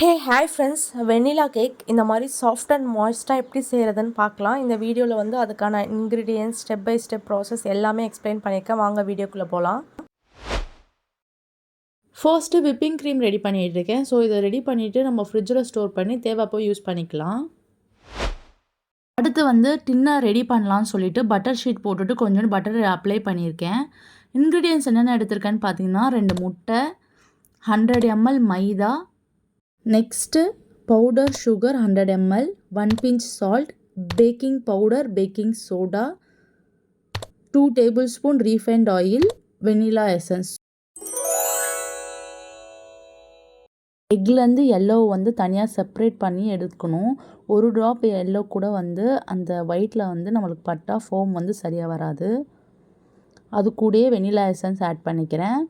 Hey hi friends vanilla cake இந்த மாதிரி soft and மாய்ஸ்ட்டாக எப்படி செய்கிறதுன்னு பார்க்கலாம். இந்த வீடியோவில் வந்து அதுக்கான ingredients step by step process எல்லாமே எக்ஸ்பிளைன் பண்ணியிருக்கேன். வாங்க வீடியோக்குள்ளே போகலாம் ஃபர்ஸ்ட்டு விப்பிங் க்ரீம் ரெடி பண்ணிகிட்டு இருக்கேன். ஸோ இதை ரெடி பண்ணிவிட்டு நம்ம ஃப்ரிட்ஜில் ஸ்டோர் பண்ணி தேவைப்போ யூஸ் பண்ணிக்கலாம். அடுத்து வந்து டின்னை ரெடி பண்ணலான்னு சொல்லிட்டு பட்டர் ஷீட் போட்டுட்டு கொஞ்சோண்டு பட்டர் அப்ளை பண்ணியிருக்கேன். இன்க்ரீடியன்ஸ் என்னென்ன எடுத்திருக்கேன்னு பார்த்தீங்கன்னா ரெண்டு முட்டை ஹண்ட்ரட் எம்எல் மைதா next powder sugar hundred ml one pinch salt baking powder baking soda two tablespoon refined oil vanilla essence எக்லேருந்து yellow வந்து தனியாக செப்ரேட் பண்ணி எடுக்கணும். ஒரு ட்ராப் எல்லோ கூட வந்து அந்த ஒயிட்டில் வந்து நம்மளுக்கு பட்டா ஃபோம் வந்து சரியாக வராது. அது கூடயே வெனிலா எசன்ஸ் ஆட் பண்ணிக்கிறேன்.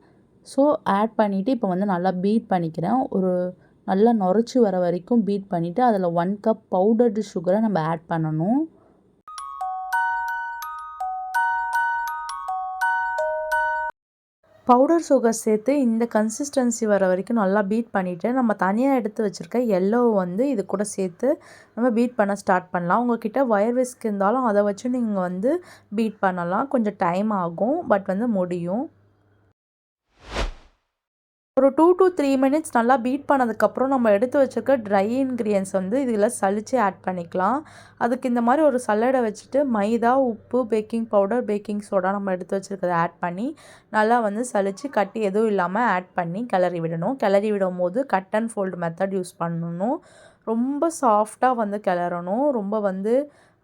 ஸோ ஆட் பண்ணிவிட்டு இப்போ வந்து நல்லா பீட் பண்ணிக்கிறேன். ஒரு நல்லா நுரைச்சி வர வரைக்கும் பீட் பண்ணிவிட்டு அதில் ஒன் கப் பவுடர்டு சுகரை நம்ம ஆட் பண்ணணும். பவுடர் சுகர் சேர்த்து இந்த கன்சிஸ்டன்சி வர வரைக்கும் நல்லா பீட் பண்ணிவிட்டு நம்ம தனியாக எடுத்து வச்சுருக்க எல்லோ வந்து இது கூட சேர்த்து நம்ம பீட் பண்ண ஸ்டார்ட் பண்ணலாம். உங்கள்கிட்ட ஒயர் விஸ்க் இருந்தாலும் அதை வச்சு நீங்கள் வந்து பீட் பண்ணலாம். கொஞ்சம் டைம் ஆகும் பட் வந்து முடியும். ஒரு டூ டு த்ரீ மினிட்ஸ் நல்லா பீட் பண்ணதுக்கப்புறம் நம்ம எடுத்து வச்சுருக்க ட்ரை இன்க்ரீடியன்ஸ் வந்து இதில் சளிச்சு ஆட் பண்ணிக்கலாம். அதுக்கு இந்த மாதிரி ஒரு சல்லடை வச்சுட்டு மைதா உப்பு பேக்கிங் பவுடர் பேக்கிங் சோடா நம்ம எடுத்து வச்சுருக்கதை ஆட் பண்ணி நல்லா வந்து சளிச்சு கட்டி எதுவும் இல்லாமல் ஆட் பண்ணி கிளறி விடணும். கிளறி விடும் போது cut and fold method use பண்ணணும். ரொம்ப சாஃப்டாக வந்து கிளறணும். ரொம்ப வந்து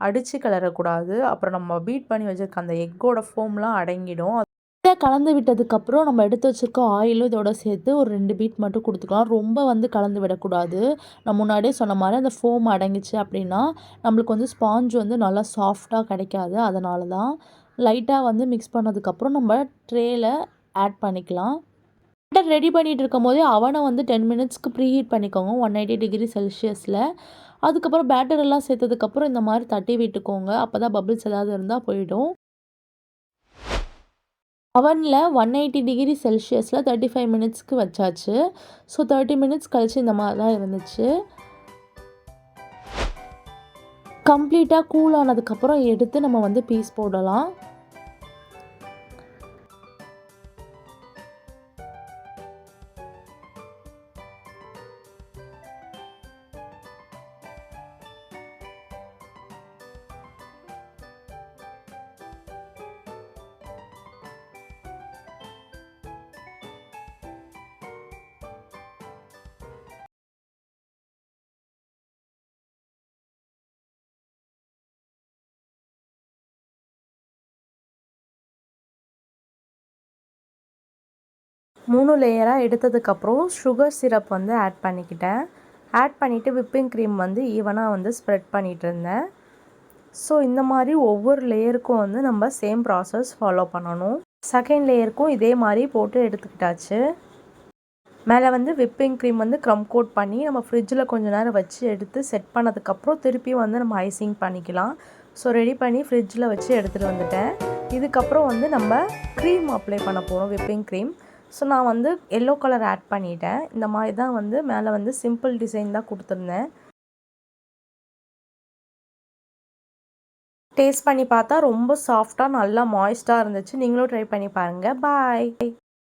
அடித்து கிளறக்கூடாது. அப்புறம் நம்ம பீட் பண்ணி வச்சுருக்க அந்த எக்கோட ஃபோம்லாம் அடங்கிடும். கலந்து விட்டதுக்கப்புறம் நம்ம எடுத்து வச்சுருக்க ஆயிலும் இதோட சேர்த்து ஒரு ரெண்டு பீட் மட்டும் கொடுத்துக்கலாம். ரொம்ப வந்து கலந்து விடக்கூடாது. நான் முன்னாடியே சொன்ன மாதிரி அந்த ஃபோம் அடங்கிச்சு அப்படின்னா நம்மளுக்கு வந்து ஸ்பாஞ்ச் வந்து நல்லா சாஃப்டாக கிடைக்காது. அதனால தான் லைட்டாக வந்து மிக்ஸ் பண்ணதுக்கப்புறம் நம்ம ட்ரேயில் ஆட் பண்ணிக்கலாம். பேட்டர் ரெடி பண்ணிகிட்டு இருக்கும் போதே அவனை வந்து டென் மினிட்ஸ்க்கு ப்ரீ ஹீட் பண்ணிக்கோங்க. ஒன் எயிட்டி டிகிரி செல்சியஸில் அதுக்கப்புறம் பேட்டர் எல்லாம் சேர்த்ததுக்கப்புறம் இந்த மாதிரி தட்டி விட்டுக்கோங்க. அப்போ தான் பபிள்ஸ் ஏதாவது இருந்தால் போயிடும். அவனில் ஒன் எயிட்டி டிகிரி செல்சியஸில் தேர்ட்டி ஃபைவ் மினிட்ஸ்க்கு வச்சாச்சு. ஸோ தேர்ட்டி மினிட்ஸ் கழித்து இந்த மாதிரி தான் இருந்துச்சு. கம்ப்ளீட்டாக கூல் ஆனதுக்கப்புறம் எடுத்து நம்ம வந்து பீஸ் போடலாம். மூணு லேயராக எடுத்ததுக்கப்புறம் சுகர் சிரப் வந்து ஆட் பண்ணிக்கிட்டேன். ஆட் பண்ணிவிட்டு விப்பிங் க்ரீம் வந்து ஈவனாக வந்து ஸ்ப்ரெட் பண்ணிகிட்டு இருந்தேன். ஸோ இந்த மாதிரி ஒவ்வொரு லேயருக்கும் வந்து நம்ம சேம் ப்ராசஸ் ஃபாலோ பண்ணணும். செகண்ட் லேயருக்கும் இதே மாதிரி போட்டு எடுத்துக்கிட்டாச்சு. மேலே வந்து விப்பிங் க்ரீம் வந்து க்ரம் கோட் பண்ணி நம்ம ஃப்ரிட்ஜில் கொஞ்சம் நேரம் வச்சு எடுத்து செட் பண்ணதுக்கப்புறம் திருப்பியும் வந்து நம்ம ஐசிங் பண்ணிக்கலாம். ஸோ ரெடி பண்ணி ஃப்ரிட்ஜில் வச்சு எடுத்துகிட்டு வந்துட்டேன். இதுக்கப்புறம் வந்து நம்ம க்ரீம் அப்ளை பண்ண போகிறோம் விப்பிங் க்ரீம் ஸோ நான் வந்து எல்லோ கலர் ஆட் பண்ணிட்டேன். இந்த மாதிரி தான் வந்து மேலே வந்து சிம்பிள் டிசைன் தான் கொடுத்துருந்தேன். டேஸ்ட் பண்ணி பார்த்தா ரொம்ப சாஃப்டாக நல்லா மாய்ஸ்டாக இருந்துச்சு. நீங்களும் ட்ரை பண்ணி பாருங்கள் பாய்